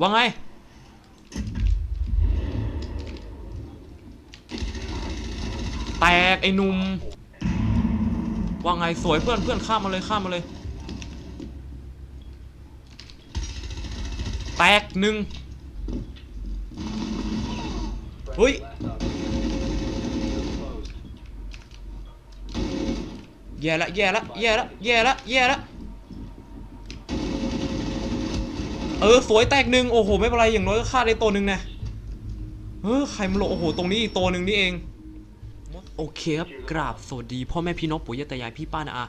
ว่าไง แตกไอ้นุ่มว่าไงสวยเพื่อนเพื่อนข้ามมาเลยข้ามมาเลย แตกหนึ่งเฮ้ยแย่ละแย่ละแย่ละแย่ละแย่ละ เออสวยแตกหนึ่งโอ้โหไม่เป็นไรอย่างน้อยก็ฆ่าได้ตัวหนึ่งนะเออใครมาโลโอ้โหตรงนี้อีกตัวหนึ่งนี่เองโอเคครับกราบสวัสดีพ่อแม่พี่น้องปู่ย่าตายายพี่ป้านาอา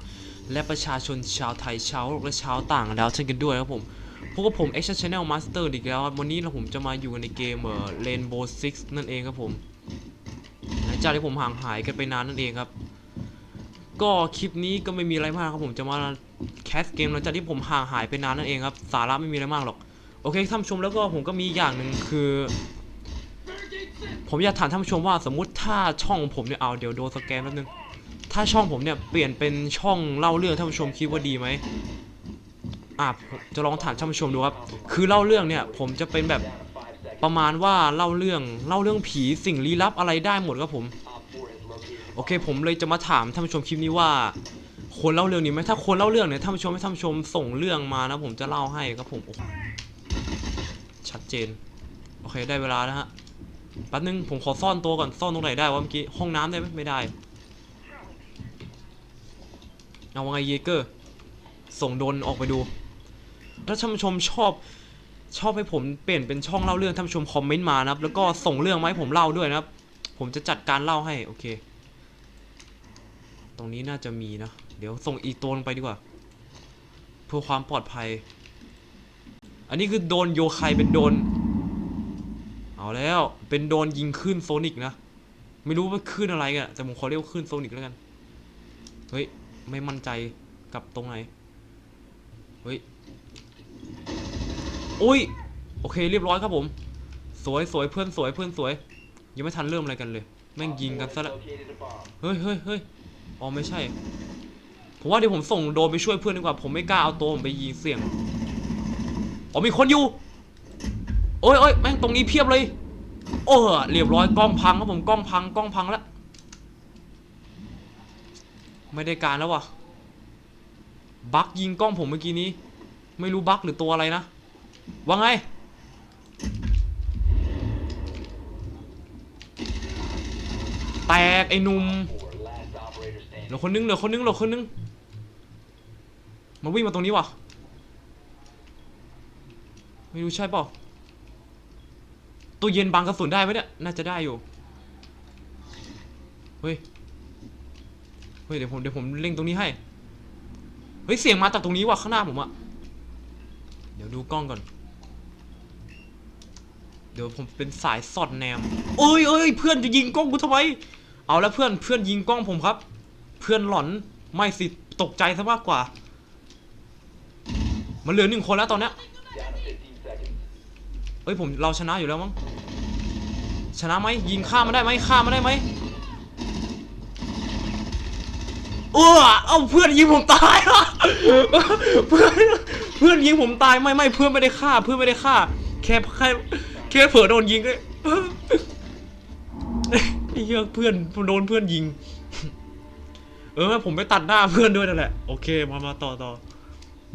และประชาชนชาวไทยชาวโลกและชาวต่างดาวเช่นกันด้วยครับผมพบกับผม Action Channel Master อีกแล้ววันนี้เราผมจะมาอยู่กันในเกมเอ่อ Rainbow Six นั่นเองครับผมหลังจากที่ผมห่างหายกันไปนานนั่นเองครับ ก็คลิปนี้ก็ไม่มีอะไรมากครับผมจะมาแคสเกมหลังจากที่ผมห่างหายไปนานนั่นเองครับ สาระไม่มีอะไรมากหรอก โอเคท่านผู้ชมแล้วก็ผมก็มีอย่างหนึ่งคือ ผมอยากถามท่านผู้ชมว่าสมมุติถ้าช่องผมเนี่ยเอาเดี๋ยวโดนสแกนแป๊บนึงถ้าช่องผมเนี่ยเปลี่ยนเป็นช่องเล่าเรื่องท่านผู้ชมคิดว่าดีไหมอะจะลองถามท่านผู้ชมดูครับ คือเล่าเรื่องเนี่ย ผมจะเป็นแบบประมาณว่าเล่าเรื่องเล่าเรื่องผีสิ่งลี้ลับอะไรได้หมดครับผม โอเค ผมเลยจะมาถามท่านผู้ชมคลิปนี้ว่าควรเล่าเรื่องนี้ไหมถ้าควรเล่าเรื่องเนี่ยท่านผู้ชมให้ท่านผู้ชมส่งเรื่องมานะ ผมจะเล่าให้ครับผมโอ้โห ชัดเจน โอเคได้เวลาแล้วฮะแป๊บนึงผมขอซ่อนตัวก่อนซ่อนตรงไหนได้วะเมื่อกี้ห้องน้ำได้ไหมไม่ได้เอาว่าไงเยเกอร์ส่งโดนออกไปดู ถ้าท่านผู้ชมชอบชอบให้ผมเปลี่ยนเป็นช่องเล่าเรื่องท่านผู้ชมคอมเมนต์มานะครับ แล้วก็ส่งเรื่องมาให้ผมเล่าด้วยนะครับ ผมจะจัดการเล่าให้โอเค ตรงนี้น่าจะมีนะ เดี๋ยวส่งอีกตัวลงไปดีกว่า เพื่อความปลอดภัย อันนี้คือโดนโยไคเป็นโดน เอาแล้วเป็นโดนยิงขึ้นโซนิกนะ ไม่รู้ว่าขึ้นอะไรกันแต่ผมขอเรียกว่าขึ้นโซนิกแล้วกัน เฮ้ย ไม่มั่นใจกับตรงไหน เฮ้ยอุ้ย โอเคเรียบร้อยครับผม สวยสวยเพื่อนสวยเพื่อนสวย ยังไม่ทันเริ่มอะไรกันเลย แม่งยิงกันซะแล้วเฮ้ยเฮ้ยเฮ้ยอ๋อไม่ใช่ ผมว่าเดี๋ยวผมส่งโดนไปช่วยเพื่อนดีกว่า ผมไม่กล้าเอาตัวผมไปยิงเสี่ยง อ๋อมีคนอยู่ โอ้ยโอ้ยแม่งตรงนี้เพียบเลย โอ้เรียบร้อยกล้องพังครับผมกล้องพังกล้องพังแล้ว ไม่ได้การแล้ววะบักยิงกล้องผมเมื่อกี้นี้ ไม่รู้บักหรือตัวอะไรนะ ว่าไง แตกไอ้นุ่มเหลือคนนึงเหลือคนนึงเหลือคนนึงมาวิ่งมาตรงนี้วะ ไม่รู้ใช่เปล่าตู้เย็นบังกระสุนได้ไหมเนี่ยน่าจะได้อยู่เฮ้ยเฮ้ยเดี๋ยวผมเดี๋ยวผมเล็งตรงนี้ให้เฮ้ยเสียงมาจากตรงนี้ว่ะข้างหน้าผมอะเดี๋ยวดูกล้องก่อน เดี๋ยวผมเป็นสายสอดแนมเอ้ยเอ้ยเพื่อนจะยิงกล้องกูทำไม เอาแล้วเพื่อนเพื่อนยิงกล้องผมครับ เพื่อนหลอนไม่สิตกใจซะมากกว่า มันเหลือหนึ่งคนแล้วตอนเนี้ย เอ้ยผมเราชนะอยู่แล้วมั้งชนะไหมยิงฆ่ามันได้ไหมฆ่ามันได้ไหมเออเอาเพื่อนยิงผมตายเพื่อนเพื่อนยิงผมตายไม่ไม่เพื่อนไม่ได้ฆ่า เพื่อนไม่ได้ฆ่า แค่แค่แค่เผื่อโดนยิงเลยไอ้เหี้ยเพื่อนโดนเพื่อนยิง เออผมไปตัดหน้าเพื่อนด้วยนั่นแหละโอเคมามาต่อต่อ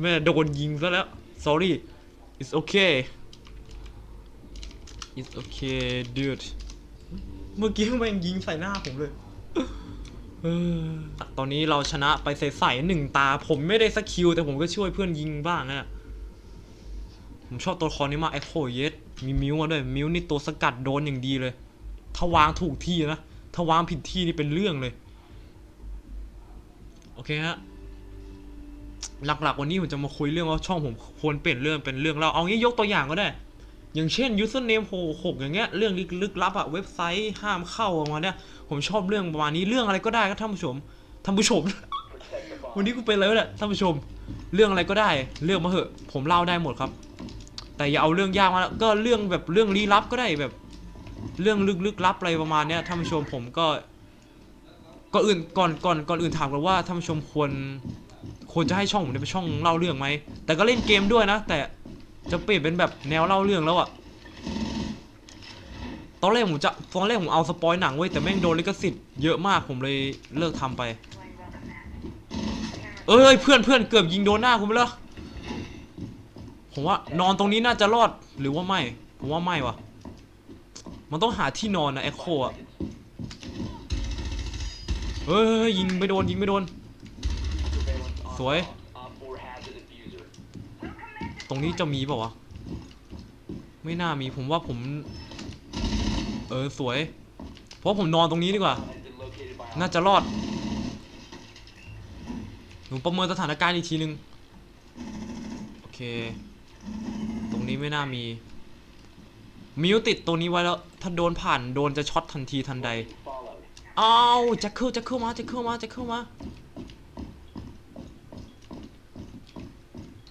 แม่โดนยิงซะแล้ว sorry it's okay it's okay dude เมื่อกี้แม่งยิงใส่หน้าผมเลยตอนนี้เราชนะไปใส่ๆหนึ่งตา ผมไม่ได้สักคิวแต่ผมก็ช่วยเพื่อนยิงบ้างนะผมชอบตัวละครนี้มากไอ้โคเยสมีมิวมาด้วยมิวนี่ตัวสกัดโดนอย่างดีเลย ถ้าวางถูกที่นะ ถ้าวางผิดที่นี่เป็นเรื่องเลย โอเคฮะ หลักๆวันนี้ผมจะมาคุยเรื่องว่าช่องผมควรเปลี่ยนเรื่องเป็นเรื่องเราเอางี้ยกตัวอย่างก็ได้ อย่างเช่น username หกอย่างเงี้ยเรื่องลึกลับอะเว็บไซต์ห้ามเข้าออกมาเนี่ยผมชอบเรื่องประมาณนี้เรื่องอะไรก็ได้ครับท่านผู้ชมท่านผู้ชม วันนี้กูเป็นอะไรวะเนี่ยท่านผู้ชม เรื่องอะไรก็ได้เรื่องมาเหอะ ผมเล่าได้หมดครับ แต่อย่าเอาเรื่องยากมาก็เรื่องแบบเรื่องลี้ลับก็ได้แบบ เรื่องลึกลึกลับอะไรประมาณเนี้ยท่านผู้ชมผมก็ก่อนอื่นก่อนก่อนก่อนอื่นถามกันว่าท่านผู้ชมควรควรจะให้ช่องผมเนี่ยเป็นช่องเล่าเรื่องไหมแต่ก็เล่นเกมด้วยนะ แต่ จะเปลี่ยนเป็นแบบแนวเล่าเรื่องแล้วอะตอนแรกผมจะตอนแรกผมเอาสปอยหนังเว้แต่แม่งโดนลิขสิทธิ์เยอะมากผมเลยเลิกทำไป เอ้ยเพื่อนเพื่อนเกือบยิงโดนหน้าคุณไปแล้วผมว่านอนตรงนี้น่าจะรอดหรือว่าไม่ผมว่าไม่วะมันต้องหาที่นอนนะแอคโคอะเฮ้ยยิงไม่โดนยิงไม่โดน สวย ตรงนี้จะมีเปล่าวะ ไม่น่ามีผมว่าผม เออสวย เพราะผมนอนตรงนี้ดีกว่า น่าจะรอด หนูประเมินสถานการณ์อีกทีนึง โอเค ตรงนี้ไม่น่ามี มิวติดตัวนี้ไว้แล้ว ถ้าโดนผ่านโดนจะช็อตทันทีทันใดอ้าวแจ็คเคิลแจ็คเคิลมาแจ็คเคิลมาแจ็คเคิลมา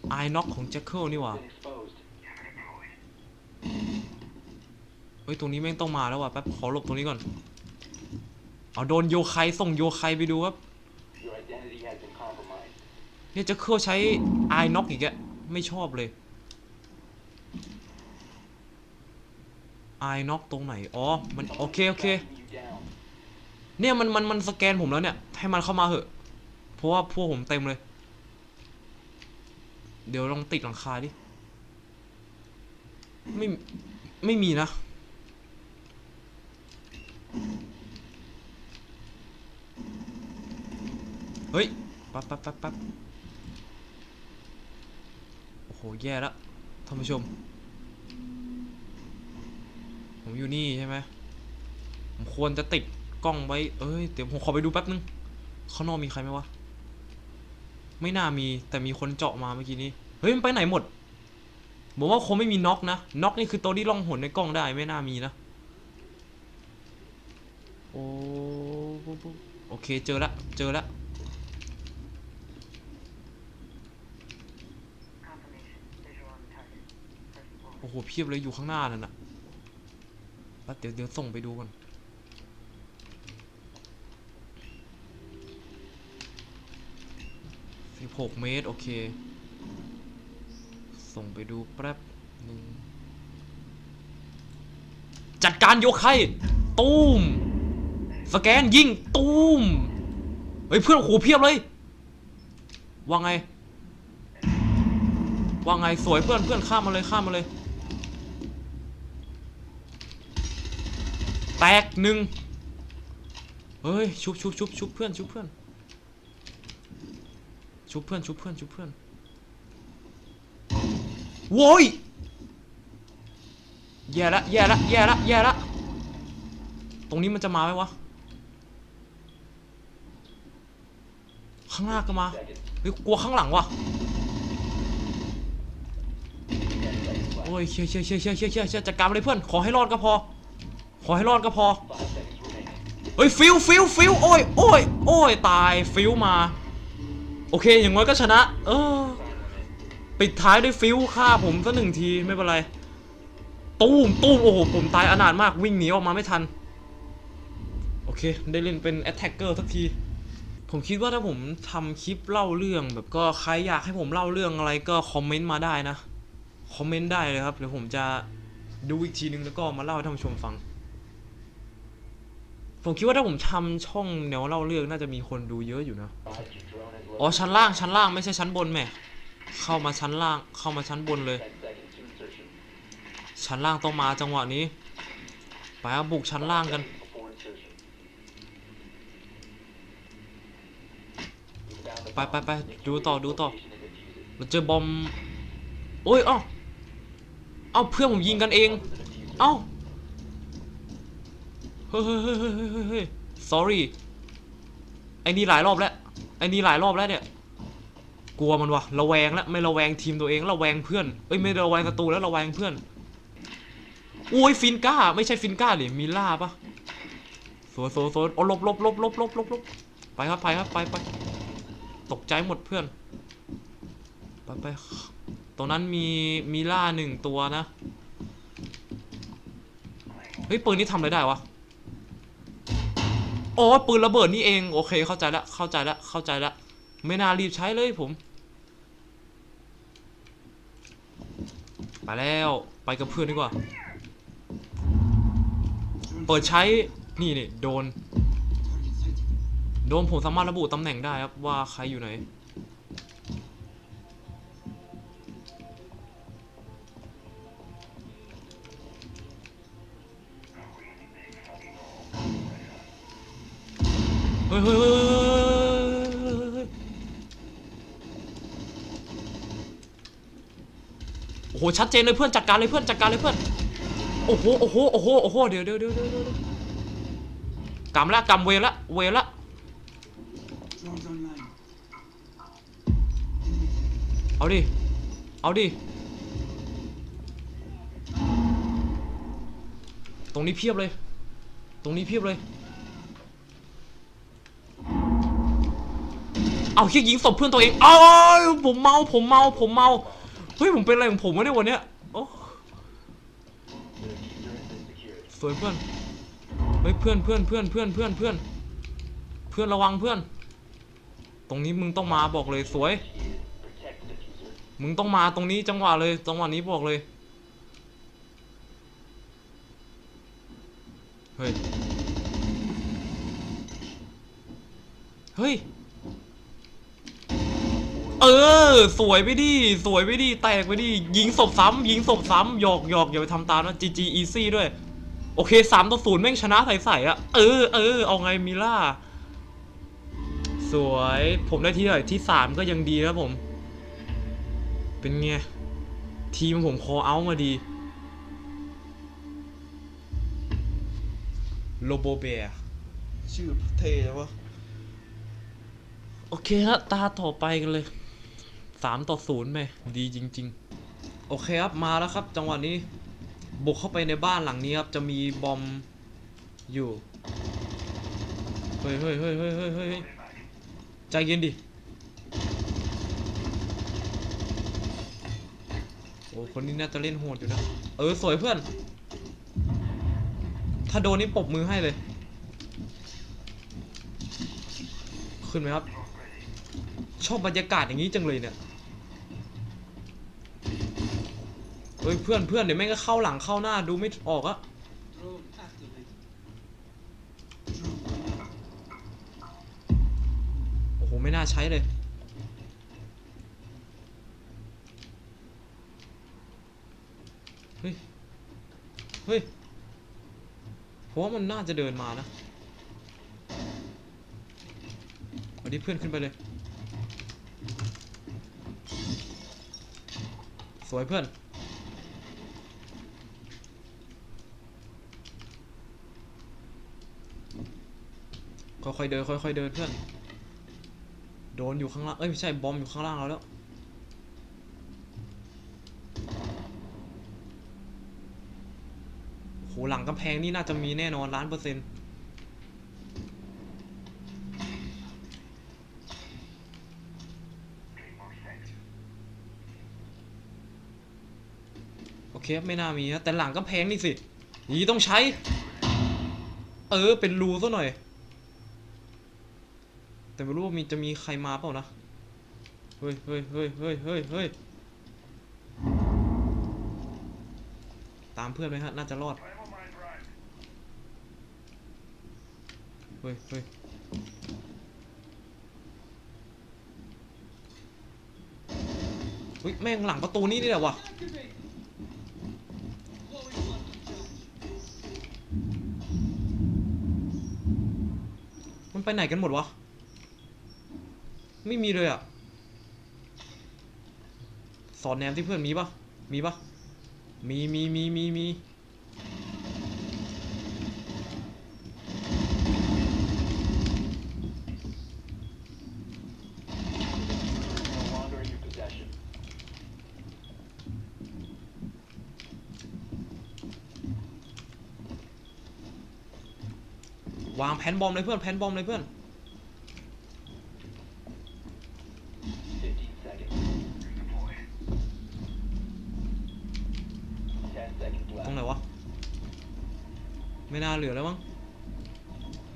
ไอ้น็อกของแจ็คเคิลนี่หว่าเฮ้ยตรงนี้แม่งต้องมาแล้วว่ะแป๊บขอหลบตรงนี้ก่อนเอาโดนโยไคส่งโยไคไปดูครับเนี่ยแจ็คเคิลใช้ไอ้น็อกอีกอะไม่ชอบเลยไอ้น็อกตรงไหนอ๋อมันโอเคโอเคเนี่ยมันมันมันสแกนผมแล้วเนี่ยให้มันเข้ามาเหอะเพราะว่าพวกผมเต็มเลย เดี๋ยวลองติดหลังคาดิ ไม่ ไม่มีนะ เฮ้ย ปั๊บปั๊บปั๊บปั๊บโอ้โห แย่แล้วท่านผู้ชม ผมอยู่นี่ใช่ไหม ผมควรจะติดกล้องไว้ เอ้ย เดี๋ยวผมขอไปดูแป๊บนึง ข้างนอกมีใครไหมวะ ไม่น่ามีแต่มีคนเจาะมาเมื่อกี้นี้ เฮ้ยมันไปไหนหมดผมว่าคงไม่มีน็อกนะ น็อกนี่คือตัวที่ล่องหนในกล้องได้ไม่น่ามีนะ โอ้โอเคเจอละเจอละโอ้โหเพียบเลยอยู่ข้างหน้านั่นน่ะแป๊บเดี๋ยวเดี๋ยวส่งไปดูก่อน สิบหกเมตร โอเค ส่งไปดูแป๊บหนึ่งจัดการโยกไคตูม สแกนยิง ตูม เฮ้ย เพื่อนโอ้โหเพียบเลย ว่าไง ว่าไง สวยเพื่อนเพื่อนข้ามมาเลยข้ามมาเลย แตกหนึ่งเฮ้ย ชุบชุบชุบชุบเพื่อนชุบเพื่อน ชุบเพื่อนชุบเพื่อนชุบเพื่อนโว้ยแย่ละแย่ละแย่ละแย่ละตรงนี้มันจะมาไหมวะ ข้างหน้าก็มาเฮ้ยกลัวข้างหลังวะโอ้ยเชี่ยเชี่ยเชี่ยเชี่ยเชี่ยเชี่ยเชี่ยจัดการเลยเพื่อน ขอให้รอดก็พอ ขอให้รอดก็พอเฮ้ยฟิวฟิวฟิวโอ้ยโอ้ยโอ้ยตายฟิวมา โอเค อย่างน้อยก็ชนะ เออ ปิดท้ายด้วยฟิวฆ่าผมสักหนึ่งทีไม่เป็นไร ตูมตูมโอ้โห ผมตายอนาถมากวิ่งหนีออกมาไม่ทัน โอเค ได้เล่นเป็นแอตแทกเกอร์สักที ผมคิดว่าถ้าผมทำคลิปเล่าเรื่องแบบก็ใครอยากให้ผมเล่าเรื่องอะไรก็คอมเมนต์มาได้นะ คอมเมนต์ได้เลยครับ เดี๋ยวผมจะดูอีกทีนึงแล้วก็มาเล่าให้ท่านผู้ชมฟังผมคิดว่าถ้าผมทำช่องแนวเล่าเรื่องน่าจะมีคนดูเยอะอยู่นะ อ๋อชั้นล่างชั้นล่างไม่ใช่ชั้นบนแม่เข้ามาชั้นล่างเข้ามาชั้นบนเลย ชั้นล่างต้องมาจังหวะนี้ไปบุกชั้นล่างกันไปไปไปดูต่อดูต่อเราเจอบอมโอ้ยเอ้าเอ้าเพื่อนผมยิงกันเอง เอ้าเฮ้ยเฮ้ยเฮ้ยเฮ้ยเฮ้ย sorry ไอ้นี่หลายรอบแล้ว ไอ้นี่หลายรอบแล้วเนี่ย กลัวมันวะระแวงแล้วไม่ระแวงทีมตัวเองระแวงเพื่อนเอ้ยไม่ระแวงศัตรูแล้วระแวงเพื่อนโอ้ยฟินก้า ไม่ใช่ฟินก้าหรือมิล่าปะสวยสวยสวยโอ้ลบลบลบลบลบลบลบไปครับไปครับไปไปตกใจหมดเพื่อนไปไปตรงนั้นมีมิล่าหนึ่งตัวนะ เฮ้ยปืนนี้ทำอะไรได้วะ อ๋อปืนระเบิดนี่เองโอเคเข้าใจละเข้าใจละเข้าใจละไม่น่ารีบใช้เลยผม ไปแล้วไปกับเพื่อนดีกว่า เปิดใช้นี่นี่โดน โดนผมสามารถระบุตำแหน่งได้ครับว่าใครอยู่ไหน เฮ้ยเฮ้ยเฮ้ยโอ้โหชัดเจนเลยเพื่อนจัดการเลยเพื่อนจัดการเลยเพื่อนโอ้โหโอ้โหโอ้โหโอ้โหเดี๋ยวเดี๋ยวเดี๋ยวเดี๋ยวกำละกำเวละเวละเอาดิเอาดิตรงนี้เพียบเลย ตรงนี้เพียบเลย เอาเฮียยิงศพเพื่อนตัวเองเอาผมเมาผมเมาผมเมาเฮ้ยผมเป็นอะไรของผมวะเนี่ยวันเนี้ยโอ้สวยเพื่อนเฮ้ยเพื่อนเพื่อนเพื่อนเพื่อนเพื่อนเพื่อนเพื่อนระวังเพื่อน ตรงนี้มึงต้องมาบอกเลยสวย มึงต้องมาตรงนี้จังหวะเลยจังหวะนี้บอกเลยเฮ้ยเฮ้ย เออ สวยไปดิสวยไปดิแตกไปดิยิงศพซ้ำยิงศพซ้ำหยอกหยอกอย่าไปทำตามนะ GG easy ด้วย โอเคสามต่อศูนย์แม่งชนะใส่ๆอะเออเออเอาไงมิล่า สวยผมได้ที่เท่าไหร่ที่สามก็ยังดีนะผม เป็นไง ทีมผมคอเอามาดีโลโบเบียชื่อเท่จังวะโอเคฮะตาต่อไปกันเลย สามต่อศูนย์ไหมดีจริง ๆ โอเคครับมาแล้วครับ จังหวะนี้ บุกเข้าไปในบ้านหลังนี้ครับ จะมีบอมอยู่เฮ้ยเฮ้ยเฮ้ยเฮ้ยเฮ้ยเฮ้ยใจเย็นดิโอ้คนนี้น่าจะเล่นโหดอยู่นะ เออ สวยเพื่อน ถ้าโดนนี่ปบมือให้เลย ขึ้นไหมครับ ชอบบรรยากาศอย่างนี้จังเลยเนี่ย เฮ้ยเพื่อนเพื่อนเดี๋ยวแม่งก็เข้าหลังเข้าหน้าดูไม่ออกอะโอ้โหไม่น่าใช้เลย เฮ้ย เฮ้ยผมว่ามันน่าจะเดินมานะเอาดิเพื่อนขึ้นไปเลย สวยเพื่อน ค่อยๆเดินค่อยๆเดินเพื่อน โดนอยู่ข้างล่าง เอ้ยไม่ใช่บอมอยู่ข้างล่างเราแล้ว โหหลังกำแพงนี่น่าจะมีแน่นอนล้านเปอร์เซ็นต์โอเคไม่น่ามีนะแต่หลังกำแพงนี่สิยีต้องใช้ เออเป็นรูซะหน่อย แต่ไม่รู้ว่ามีจะมีใครมาเปล่านะ เฮ้ยเฮ้ยเฮ้ยเฮ้ยเฮ้ยเฮ้ยตามเพื่อนไหมฮะ น่าจะรอด เฮ้ยเฮ้ยเฮ้ยแม่งหลังประตูนี่นี่แหละวะมันไปไหนกันหมดวะ ไม่มีเลยอะสอนแนมที่เพื่อนมีปะมีปะมีมีมีมีมีวางแผนบอมเลยเพื่อนแผนบอมเลยเพื่อน 15 seconds. 10 seconds ตรง left. ไหนวะ ไม่น่า เหลือแล้วมั้ง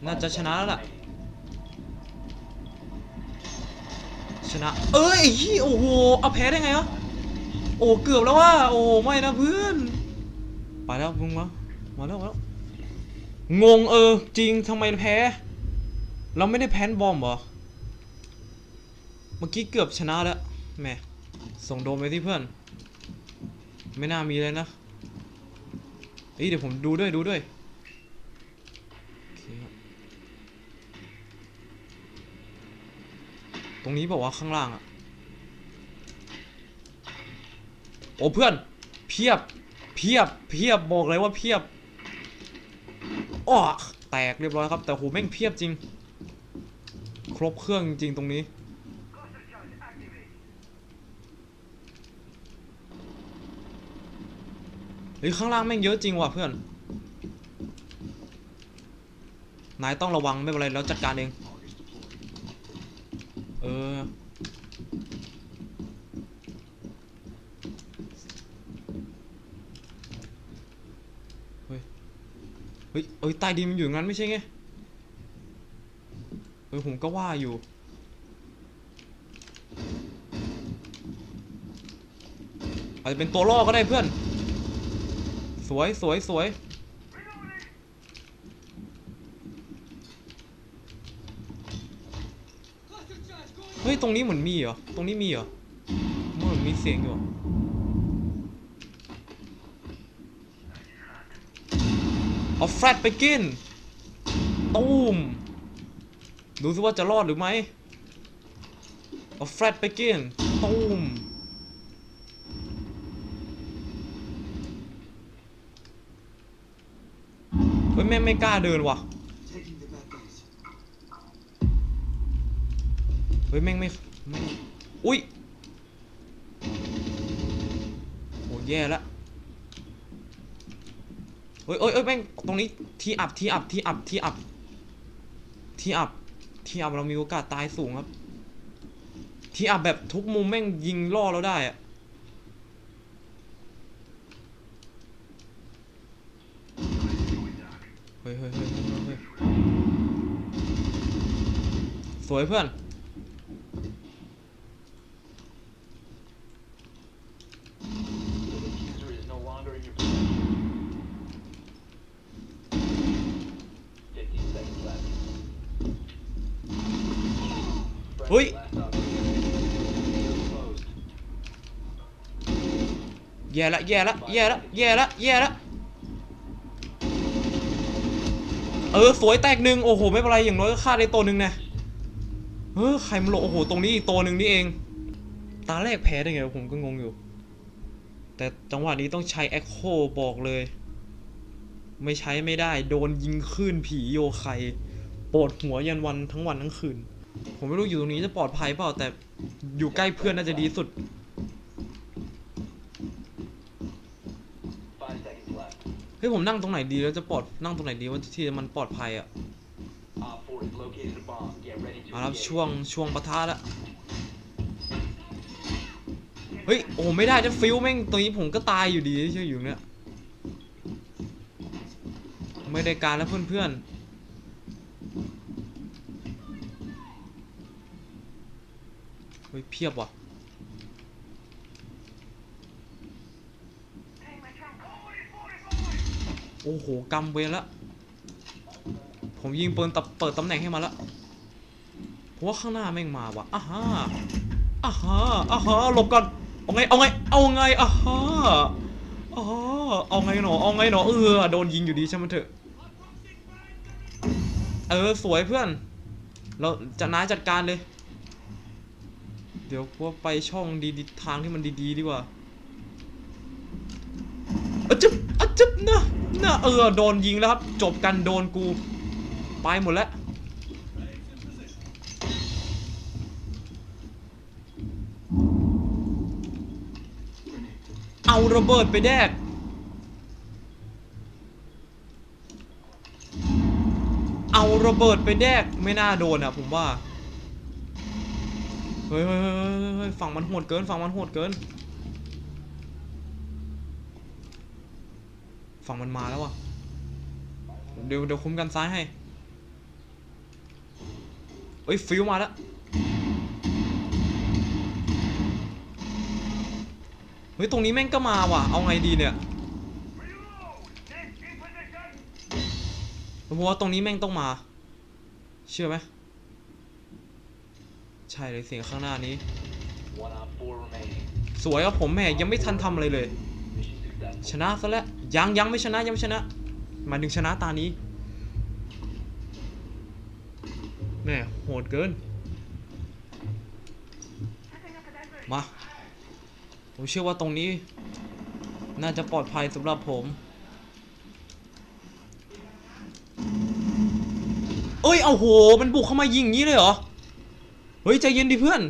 น่าจะชนะแล้วล่ะ ชนะ เอ้ยไอ้เหี้ยโอ้โห เอาแพ้ได้ไงวะ โอ้เกือบแล้วว่า โอ้ไม่นะเพื่อน ไปแล้วมึงมามาแล้วมาแล้ว งงเออ จริงทำไมแพ้ เราไม่ได้แพ้นบอมเหรอ เมื่อกี้เกือบชนะแล้วแหมส่งโดมไปที่เพื่อน ไม่น่ามีเลยนะเอ้ยเดี๋ยวผมดูด้วยดูด้วยโอเคครับ ตรงนี้บอกว่าข้างล่างอะโอ้เพื่อน เพียบ เพียบ เพียบบอกเลยว่าเพียบอ้อแตกเรียบร้อยครับ แต่โหแม่งเพียบจริง ครบเครื่องจริงตรงนี้เฮ้ยข้างล่างแม่งเยอะจริงว่ะเพื่อน นายต้องระวังไม่เป็นไรแล้วจัดการเอง เออ เฮ้ย เฮ้ย เอ้ยใต้ดินมันอยู่งั้นไม่ใช่ไง เออผมก็ว่าอยู่อาจจะเป็นตัวล่อก็ได้เพื่อน สวยสวยสวย เฮ้ย ตรงนี้เหมือนมีเหรอ ตรงนี้มีเหรอเหมือนมีเสียงอยู่เอาแฟลตไปกิน ตูม ดูซิว่าจะรอดหรือไม่เอาแฟลตไปกิน ตูม เฮ้ยแม่ไม่กล้าเดินว่ะ ฮ้ยแม่งไม่ไม่อุ้ยโหแย่ละเฮ้ยเอ้ยเอ้ยแม่งตรงนี้ทีอับทีอับทีอับทีอับทีอับทีอับเรามีโอกาสตายสูงครับ ทีอับแบบทุกมุมแม่งยิงล่อเราได้อะเฮ้ยเฮ้ยเฮ้ยเฮ้ยเฮ้ยสวยเพื่อน ฮ้ย แย่ละแย่ละแย่ละแย่ละแย่ละเออ สวยแตกหนึ่งโอ้โห ไม่เป็นไร อย่างน้อยก็ฆ่าได้ตัวหนึ่งนะเออใครมันโลโอ้โห ตรงนี้อีกตัวหนึ่งนี่เอง ตาแรกแพ้ได้ไงผมก็งงอยู่ แต่จังหวะนี้ต้องใช้แอคโคบอกเลย ไม่ใช้ไม่ได้ โดนยิงคลื่นผีโยไคปวดหัวยันวันทั้งวันทั้งคืน ผมไม่รู้อยู่ตรงนี้จะปลอดภัยเปล่าแต่อยู่ใกล้เพื่อนน่าจะดีสุด เฮ้ยผมนั่งตรงไหนดีแล้วจะปลอดนั่งตรงไหนดีว่าที่มันปลอดภัยอะมาแล้ว engage. ช่วงช่วงปะทะแล้วเฮ้ยโอ้ไม่ได้จะฟิวแม่งตัวนี้ผมก็ตายอยู่ดีเชื่ออยู่เนี่ยไม่ได้การแล้วเพื่อนๆ ฮ้ยเพียบว่ะโอ้โหกำเวรละผมยิงปืนตับเปิดตำแหน่งให้มาแล้วเพราะว่าข้างหน้าแม่งมาว่ะอ่าฮะอ่าฮะอ่าฮะหลบก่อนเอาไงเอาไงเอาไงอ่าฮะอ่าฮะเอาไงหนอเอาไงหนอเออโดนยิงอยู่ดีใช่ไหมเถอะเออสวยเพื่อนเราจะน้าจัดการเลย ดี๋ยวพวกไปช่องดีๆทางที่มันดีๆดีกว่าอะจึ๊บอะจึ๊บนะนะเออโดนยิงแล้วครับ จบกันโดนกู ไปหมดแล้วเอาระเบิดไปแดกเอาระเบิดไปแดกไม่น่าโดนอะผมว่า ฮ้ยเฮ้ยเฮ้ยเฮ้ยเฮ้ยฝั่งมันโหดเกิน ฝั่งมันโหดเกิน ฝั่งมันมาแล้วว่ะ เดี๋ยวเดี๋ยวคุ้มกันซ้ายให้ เอ้ยฟิวมาแล้วเฮ้ยฮ้ย ตรงนี้แม่งก็มาว่ะ เอาไงดีเนี่ยผมว่าตรงนี้แม่งต้องมา เชื่อไหม ใช่เลยเสียงข้างหน้านี้ One op four remaining. สวยครับผมแม่ยังไม่ทันทำอะไรเลย Mission successful. ชนะซะแล้วยังยังไม่ชนะยังไม่ชนะหมายถึงชนะตานี้แม่โหดเกิน มา ผมเชื่อว่าตรงนี้ น่าจะปลอดภัยสำหรับผมเอ้ย เอาโห มันบุกเข้ามายิงอย่างนี้เลยเหรอ เฮ้ย ใจเย็นดิเพื่อน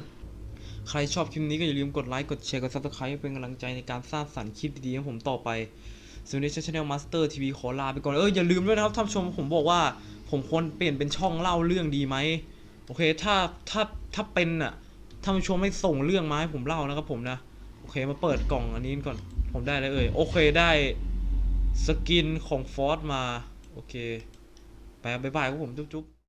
ใครชอบคลิปนี้ก็อย่าลืมกดไลค์ กดแชร์ กด subscribe เป็นกำลังใจในการสร้างสรรค์คลิปดีๆให้ผมต่อไปส่วนในช่อง Master TV ขอลาไปก่อน เอออย่าลืมด้วยนะครับท่านชมผมบอกว่าผมควรเปลี่ยนเป็นช่องเล่าเรื่องดีไหมโอเค ถ้าถ้าถ้าเป็นอะท่านชมไม่ส่งเรื่องมาให้ผมเล่านะครับผมนะ โอเคมาเปิดกล่องอันนี้ก่อนผมได้แล้วเอ่ยโอเคได้สกินของฟอสมา โอเคไปบ๊ายบายครับผมจุ๊บ